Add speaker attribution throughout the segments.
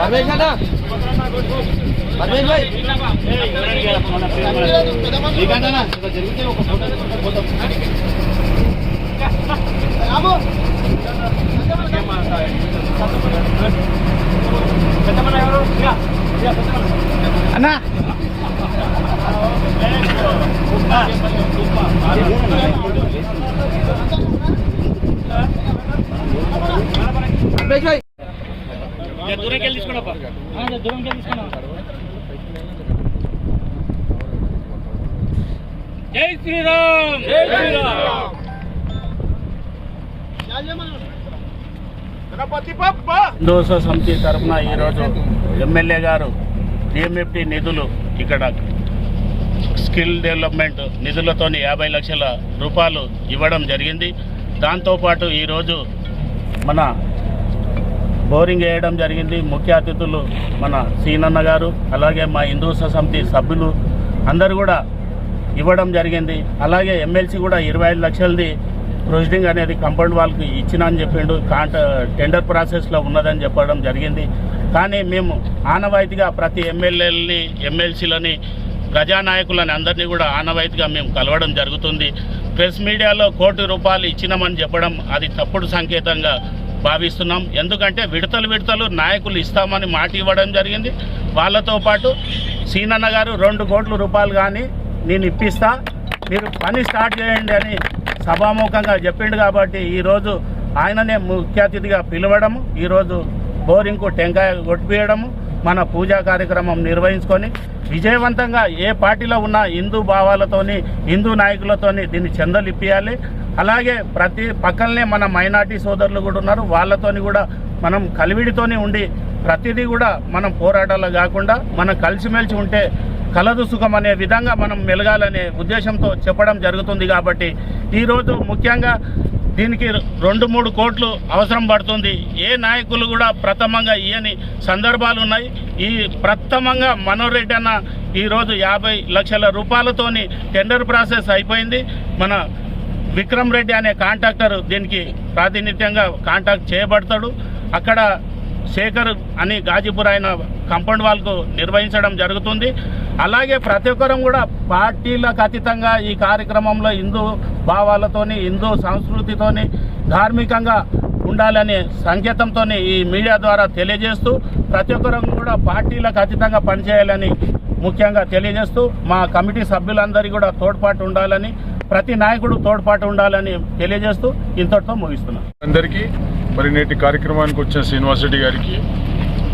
Speaker 1: రమేష్ అన్న రమేష్ భాయ్ మీకంటే ఒక ఫోటో పోతాం
Speaker 2: జై శ్రీరామ్. జై శ్రీరామ్. దోస సమితి తరఫున ఈరోజు ఎమ్మెల్యే గారు డిఎంఎఫ్టి నిధులు ఇక్కడ స్కిల్ డెవలప్మెంట్ నిధులతోని యాభై లక్షల రూపాయలు ఇవ్వడం జరిగింది. దాంతోపాటు ఈరోజు మన బోరింగ్ వేయడం జరిగింది. ముఖ్య అతిథులు మన సీనన్న గారు అలాగే మా హిందూ సమితి సభ్యులు అందరు కూడా ఇవ్వడం జరిగింది. అలాగే ఎమ్మెల్సీ కూడా ఇరవై ఐదు లక్షలది ప్రొసీడింగ్ అనేది కంపౌండ్ వాళ్ళకి ఇచ్చినా అని చెప్పిండు. కాంట టెండర్ ప్రాసెస్లో ఉన్నదని చెప్పడం జరిగింది. కానీ మేము ఆనవాయితీగా ప్రతి ఎమ్మెల్యేలని ఎమ్మెల్సీలని ప్రజానాయకులని అందరినీ కూడా ఆనవాయితీగా మేము కలవడం జరుగుతుంది. ప్రెస్ మీడియాలో కోటి రూపాయలు ఇచ్చినామని చెప్పడం అది తప్పుడు సంకేతంగా భావిస్తున్నాం. ఎందుకంటే విడతలు విడతలు నాయకులు ఇస్తామని మాట ఇవ్వడం జరిగింది. వాళ్ళతో పాటు సీనన్న గారు రెండు కోట్ల రూపాయలు కానీ నేను ఇప్పిస్తా. మీరు పని స్టార్ట్ చేయండి అని సభాముఖంగా చెప్పిండు కాబట్టి ఈరోజు ఆయననే ముఖ్య అతిథిగా పిలవడము. ఈరోజు బోరింగ్కు టెంకాయ కొట్టిపియడము. మన పూజా కార్యక్రమం నిర్వహించుకొని విజయవంతంగా ఏ పార్టీలో ఉన్న హిందూ భావాలతోని హిందూ నాయకులతోని దీన్ని చెందలిప్పియాలి. అలాగే ప్రతి పక్కనే మన మైనార్టీ సోదరులు కూడా ఉన్నారు. వాళ్ళతోని కూడా మనం కలివిడితోనే ఉండి ప్రతిదీ కూడా మనం పోరాటాలు కాకుండా మనం కలిసిమెలిసి ఉంటే కలదు సుఖం అనే విధంగా మనం మెలగాలనే ఉద్దేశంతో చెప్పడం జరుగుతుంది కాబట్టి ఈరోజు ముఖ్యంగా దీనికి రెండు మూడు కోట్లు అవసరం పడుతుంది. ఏ నాయకులు కూడా ప్రథమంగా ఇయని సందర్భాలు ఉన్నాయి. ఈ ప్రథమంగా మనోహర్ రెడ్డి అన్న ఈరోజు యాభై లక్షల రూపాయలతోని టెండర్ ప్రాసెస్ అయిపోయింది. మన విక్రమ్ రెడ్డి అనే కాంట్రాక్టర్ దీనికి ప్రాతినిధ్యంగా కాంటాక్ట్ చేయబడతాడు. అక్కడ శేఖర్ అని గాజీపూర్ ఆయన కంపౌండ్ వాళ్ళకు నిర్వహించడం జరుగుతుంది. అలాగే ప్రతి ఒక్కరం కూడా పార్టీలకు అతీతంగా ఈ కార్యక్రమంలో హిందూ భావాలతోని హిందూ సంస్కృతితోని ధార్మికంగా ఉండాలనే సంకేతంతో ఈ మీడియా ద్వారా తెలియజేస్తూ ప్రతి ఒక్కరం కూడా పార్టీలకు అతీతంగా పనిచేయాలని ముఖ్యంగా తెలియజేస్తూ మా కమిటీ సభ్యులందరికీ కూడా తోడ్పాటు ఉండాలని ప్రతి నాయకుడు తోడ్పాటు ఉండాలని తెలియజేస్తూ ఇంతటితో ముగిస్తున్నాను.
Speaker 3: అందరికీ మరి నేటి కార్యక్రమానికి వచ్చిన శ్రీనివాస్ రెడ్డి గారికి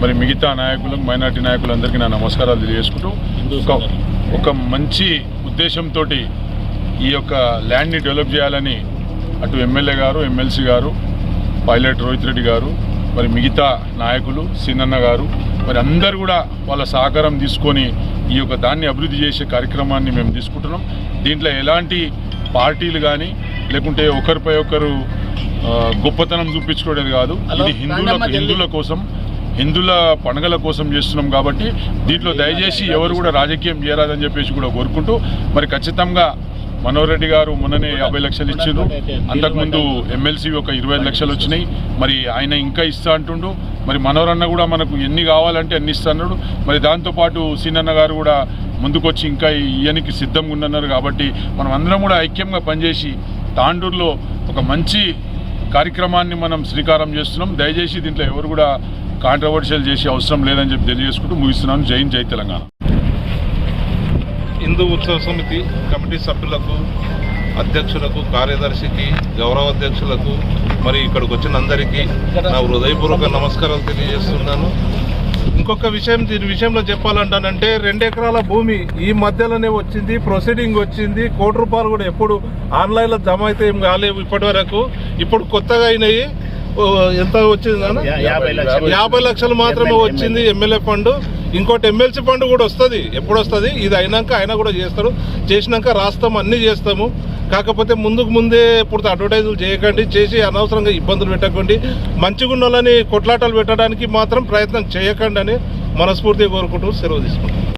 Speaker 3: మరి మిగతా నాయకులకు మైనార్టీ నాయకులందరికీ నా నమస్కారాలు తెలియజేసుకుంటూ ఒక ఒక మంచి ఉద్దేశంతో ఈ యొక్క ల్యాండ్ని డెవలప్ చేయాలని అటు ఎమ్మెల్యే గారు ఎమ్మెల్సీ గారు పైలట్ రోహిత్ రెడ్డి గారు మరి మిగతా నాయకులు సీనన్న గారు మరి అందరు కూడా వాళ్ళ సహకారం తీసుకొని ఈ యొక్క దాన్ని అభివృద్ధి చేసే కార్యక్రమాన్ని మేము తీసుకుంటున్నాం. దీంట్లో ఎలాంటి పార్టీలు కానీ లేకుంటే ఒకరిపై ఒకరు గొప్పతనం చూపించుకోవడం కాదు. ఇది హిందువుల హిందువుల కోసం హిందువుల పండుగల కోసం చేస్తున్నాం కాబట్టి దీంట్లో దయచేసి ఎవరు కూడా రాజకీయం చేయరాదని చెప్పేసి కూడా కోరుకుంటూ మరి ఖచ్చితంగా మనోహర్ రెడ్డి గారు మొన్ననే యాభై లక్షలు ఇచ్చిండ్రు అంతకుముందు ఎమ్మెల్సీ ఒక ఇరవై ఐదు లక్షలు వచ్చినాయి. మరి ఆయన ఇంకా ఇస్తా అంటుండు. మరి మనోరన్న కూడా మనకు ఎన్ని కావాలంటే అన్ని ఇస్తున్నాడు. మరి దాంతోపాటు సీనన్న గారు కూడా ముందుకొచ్చి ఇంకా ఇయనికి సిద్ధంగా ఉన్నారు కాబట్టి మనం అందరం కూడా ఐక్యంగా పనిచేసి తాండూరులో ఒక మంచి కార్యక్రమాన్ని మనం శ్రీకారం చేస్తున్నాం. దయచేసి దీంట్లో ఎవరు కూడా కాంట్రవర్షియల్ చేసే అవసరం లేదని చెప్పి తెలియజేసుకుంటూ ముగిస్తున్నాను. జై జై తెలంగాణ.
Speaker 4: హిందూ ఉత్సవ సమితి కమిటీ సభ్యులకు అధ్యక్షులకు కార్యదర్శికి గౌరవ అధ్యక్షులకు మరి ఇక్కడికి వచ్చిన అందరికీ నా హృదయపూర్వక నమస్కారాలు తెలియజేస్తున్నాను. ఇంకొక విషయం దీని విషయంలో చెప్పాలంటానంటే రెండు ఎకరాల భూమి ఈ మధ్యలోనే వచ్చింది ప్రొసీడింగ్ వచ్చింది కోటి రూపాయలు కూడా ఎప్పుడు ఆన్లైన్లో జమ అయితే ఏం కాలేవు ఇప్పటి వరకు ఇప్పుడు కొత్తగా అయినాయి. ఎంత వచ్చింది
Speaker 2: యాభై లక్షలు.
Speaker 4: మాత్రమే వచ్చింది ఎమ్మెల్యే. ఫండ్. ఇంకోటి ఎమ్మెల్సీ ఫండ్ కూడా వస్తుంది. ఎప్పుడు వస్తుంది? ఇది అయినాక ఆయన కూడా చేస్తారు. చేసినాక రాస్తాము అన్నీ చేస్తాము. కాకపోతే ముందుకు ముందే ఇప్పుడు అడ్వర్టైజులు చేయకండి చేసి అనవసరంగా ఇబ్బందులు పెట్టకండి. మంచిగా ఉన్న వాళ్ళని కొట్లాటలు పెట్టడానికి మాత్రం ప్రయత్నం చేయకండి అని మనస్ఫూర్తిగా కోరుకుంటూ సెలవు తీసుకుంటాం